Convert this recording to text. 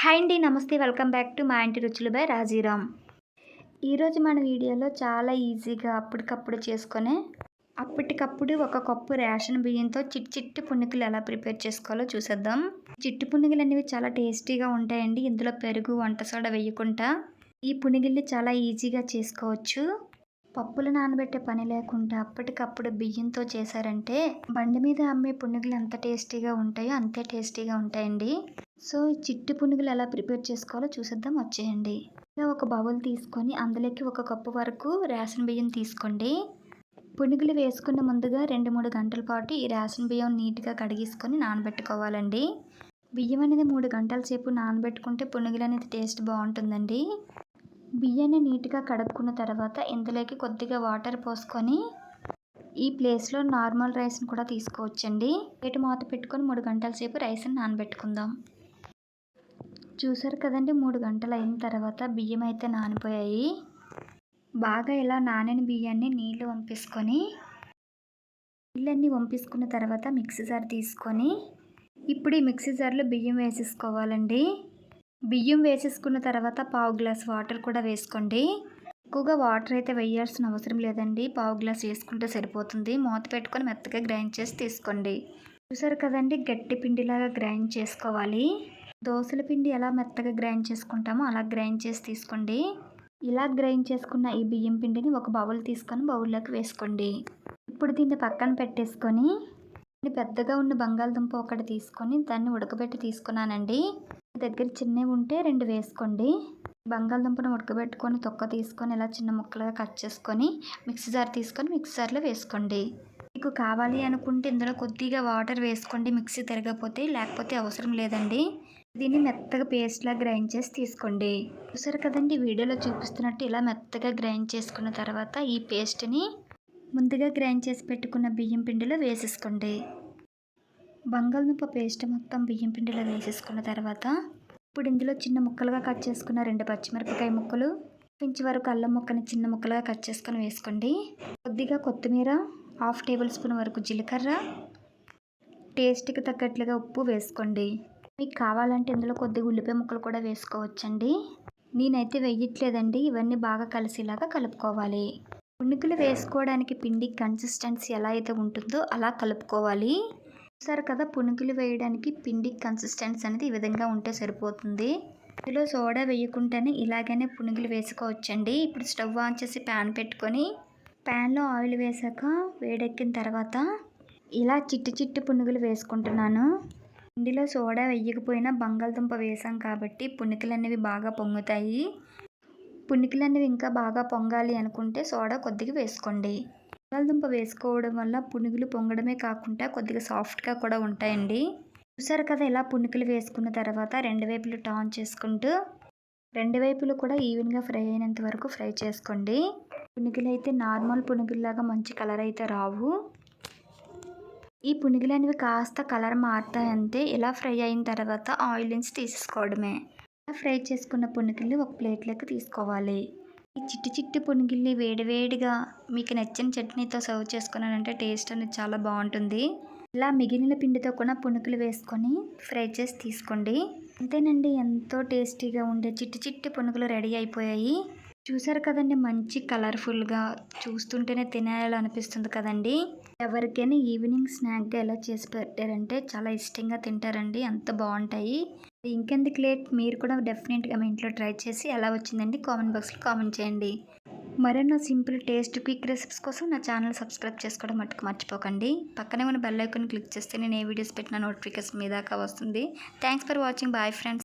Hi అండి నమస్తే. Welcome back to మా ఇంటి రుచులు బై రాజీరామ్. ఈరోజు మన వీడియోలో చాలా ఈజీగా అప్పటికప్పుడు చేసుకునే అప్పటికప్పుడు ఒక కప్పు రేషన్ బియ్యంతో చిట్ చిట్టి పునుకులు ఎలా ప్రిపేర్ చేసుకోవాలో చూసేద్దాం. చిట్టు పునుగులు అనేవి చాలా టేస్టీగా ఉంటాయండి. ఇందులో పెరుగు వంట సోడా వేయకుండా ఈ పునుగుల్ని చాలా ఈజీగా చేసుకోవచ్చు. పప్పులు నానబెట్టే పని లేకుండా అప్పటికప్పుడు బియ్యంతో చేశారంటే బండి మీద అమ్మే పునుగులు ఎంత టేస్టీగా ఉంటాయో అంతే టేస్టీగా ఉంటాయండి. సో ఈ చిట్టి పునుగులు ఎలా ప్రిపేర్ చేసుకోవాలో చూసేద్దాం వచ్చేయండి. ఒక బౌల్ తీసుకొని అందులోకి ఒక కప్పు వరకు రేషన్ బియ్యం తీసుకోండి. పునుగులు వేసుకున్న ముందుగా రెండు మూడు గంటల పాటు ఈ రేషన్ బియ్యం నీట్గా కడిగేసుకొని నానబెట్టుకోవాలండి. బియ్యం అనేది మూడు గంటల సేపు నానబెట్టుకుంటే పునుగులు అనేది టేస్ట్ బాగుంటుందండి. బియ్యాన్ని నీట్గా కడుక్కున్న తర్వాత ఇందులోకి కొద్దిగా వాటర్ పోసుకొని ఈ ప్లేస్లో నార్మల్ రైస్ని కూడా తీసుకోవచ్చండి. వేటి మూత పెట్టుకొని మూడు గంటల సేపు రైస్ని నానబెట్టుకుందాం. చూసారు కదండి మూడు గంటలు అయిన తర్వాత బియ్యం అయితే నానిపోయాయి. బాగా ఇలా నానిన బియ్యాన్ని నీళ్ళు వంపేసుకొని నీళ్ళన్నీ వంపేసుకున్న తర్వాత మిక్సీ జార్ తీసుకొని ఇప్పుడు ఈ మిక్సీ జార్లో బియ్యం వేసేసుకోవాలండి. బియ్యం వేసేసుకున్న తర్వాత పావు గ్లాస్ వాటర్ కూడా వేసుకోండి. ఎక్కువగా వాటర్ అయితే వేయాల్సిన అవసరం లేదండి. పావు గ్లాస్ వేసుకుంటే సరిపోతుంది. మూత పెట్టుకొని మెత్తగా గ్రైండ్ చేసి తీసుకోండి. చూసారు కదండి? గట్టి పిండిలాగా గ్రైండ్ చేసుకోవాలి. దోశల పిండి ఎలా మెత్తగా గ్రైండ్ చేసుకుంటామో అలా గ్రైండ్ చేసి తీసుకోండి. ఇలా గ్రైండ్ చేసుకున్న ఈ బియ్యం పిండిని ఒక బౌల్ తీసుకొని బౌల్లోకి వేసుకోండి. ఇప్పుడు దీన్ని పక్కన పెట్టేసుకొని పెద్దగా ఉన్న బంగాళదుంప ఒకటి తీసుకొని దాన్ని ఉడకబెట్టి తీసుకున్నానండి. దగ్గర చిన్నవి ఉంటే రెండు వేసుకోండి. బంగాళదుంపను ఉడకబెట్టుకొని తొక్క తీసుకొని ఇలా చిన్న ముక్కలుగా కట్ చేసుకొని మిక్సీ జార్ తీసుకొని మిక్సీ జార్లో వేసుకోండి. మీకు కావాలి అనుకుంటే ఇందులో కొద్దిగా వాటర్ వేసుకోండి. మిక్సీ తిరగకపోతే లేకపోతే అవసరం లేదండి. దీన్ని మెత్తగా పేస్ట్లా గ్రైండ్ చేసి తీసుకోండి. చూసారు కదండి వీడియోలో చూపిస్తున్నట్టు ఇలా మెత్తగా గ్రైండ్ చేసుకున్న తర్వాత ఈ పేస్ట్ని ముందుగా గ్రైండ్ చేసి పెట్టుకున్న బియ్యం పిండిలో వేసేసుకోండి. బంగాళదుంప పేస్ట్ మొత్తం బియ్యం పిండిలో వేసేసుకున్న తర్వాత ఇప్పుడు ఇందులో చిన్న ముక్కలుగా కట్ చేసుకున్న రెండు పచ్చిమిరపకాయ ముక్కలు ఇంచు వరకు అల్లం ముక్కని చిన్న ముక్కలుగా కట్ చేసుకొని వేసుకోండి. కొద్దిగా కొత్తిమీర హాఫ్ టేబుల్ స్పూన్ వరకు జీలకర్ర. టేస్ట్కి తగ్గట్లుగా ఉప్పు వేసుకోండి. మీకు కావాలంటే ఇందులో కొద్దిగా ఉల్లిపాయ ముక్కలు కూడా వేసుకోవచ్చండి. నేనైతే వేయట్లేదండి ఇవన్నీ బాగా కలిసేలాగా కలుపుకోవాలి. ఉణుకులు వేసుకోవడానికి పిండి కన్సిస్టెన్సీ ఎలా అయితే ఉంటుందో అలా కలుపుకోవాలి. చూసారు కదా పునుకులు వేయడానికి పిండి కన్సిస్టెన్సీ అనేది ఈ విధంగా ఉంటే సరిపోతుంది. ఇందులో సోడా వేయకుండానే ఇలాగనే పునుగులు వేసుకోవచ్చండి. ఇప్పుడు స్టవ్ ఆన్ చేసి ప్యాన్ పెట్టుకొని ప్యాన్లో ఆయిల్ వేసాక వేడెక్కిన తర్వాత ఇలా చిట్టి చిట్టి పునుగులు వేసుకుంటున్నాను. ఇందులో సోడా వేయకపోయినా బంగాళదుంప వేసాం కాబట్టి పునుకులు అనేవి బాగా పొంగుతాయి. పునుకులు అనేవి ఇంకా బాగా పొంగాలి అనుకుంటే సోడా కొద్దిగా వేసుకోండి. బంగాళదుంప వేసుకోవడం వల్ల పునుగులు పొంగడమే కాకుండా కొద్దిగా సాఫ్ట్గా కూడా ఉంటాయండి. చూసారు కదా ఇలా పునుకులు వేసుకున్న తర్వాత రెండు వైపులు టాన్ చేసుకుంటూ రెండు వైపులు కూడా ఈవెన్గా ఫ్రై అయినంత వరకు ఫ్రై చేసుకోండి. పునుగులు అయితే నార్మల్ పునుగుల్లాగా మంచి కలర్ అయితే రావు. ఈ పునుగులు అనేవి కాస్త కలర్ మారుతాయంటే ఇలా ఫ్రై అయిన తర్వాత ఆయిల్ నుంచి తీసుకోవడమే ఫ్రై చేసుకున్న పునుకులు ఒక ప్లేట్లోకి తీసుకోవాలి. చిట్టి చిట్టి పునుగిల్ని వేడివేడిగా మీకు నచ్చిన చట్నీతో సర్వ్ చేసుకున్నానంటే టేస్ట్ అనేది చాలా బాగుంటుంది. ఇలా మిగిలిన పిండితో కూడా పునుకులు వేసుకొని ఫ్రై చేసి తీసుకోండి. అంతేనండి ఎంతో టేస్టీగా ఉండే చిట్టి చిట్టి పునుగులు రెడీ అయిపోయాయి. చూసారు కదండి మంచి కలర్ఫుల్గా చూస్తుంటేనే తినేయాలనిపిస్తుంది కదండి. ఎవరికైనా ఈవినింగ్ స్నాక్గా ఎలా చేసి పెట్టారంటే చాలా ఇష్టంగా తింటారండి అంత బాగుంటాయి. ఇంకెందుకు లేట్? మీరు కూడా డెఫినెట్గా మీ ఇంట్లో ట్రై చేసి ఎలా వచ్చిందండి కామెంట్ బాక్స్లో కామెంట్ చేయండి. మరెన్నో సింపుల్ టేస్ట్ క్విక్ రెసిపీస్ కోసం నా ఛానల్ సబ్స్క్రైబ్ చేసుకోవడం మట్టుకు మర్చిపోకండి. పక్కనే ఉన్న బెల్ ఐకాన్ క్లిక్ చేస్తే నేను ఏ వీడియోస్ పెట్టిన నోటిఫికేషన్ మీ దాకా వస్తుంది. Thanks for watching. Bye friends.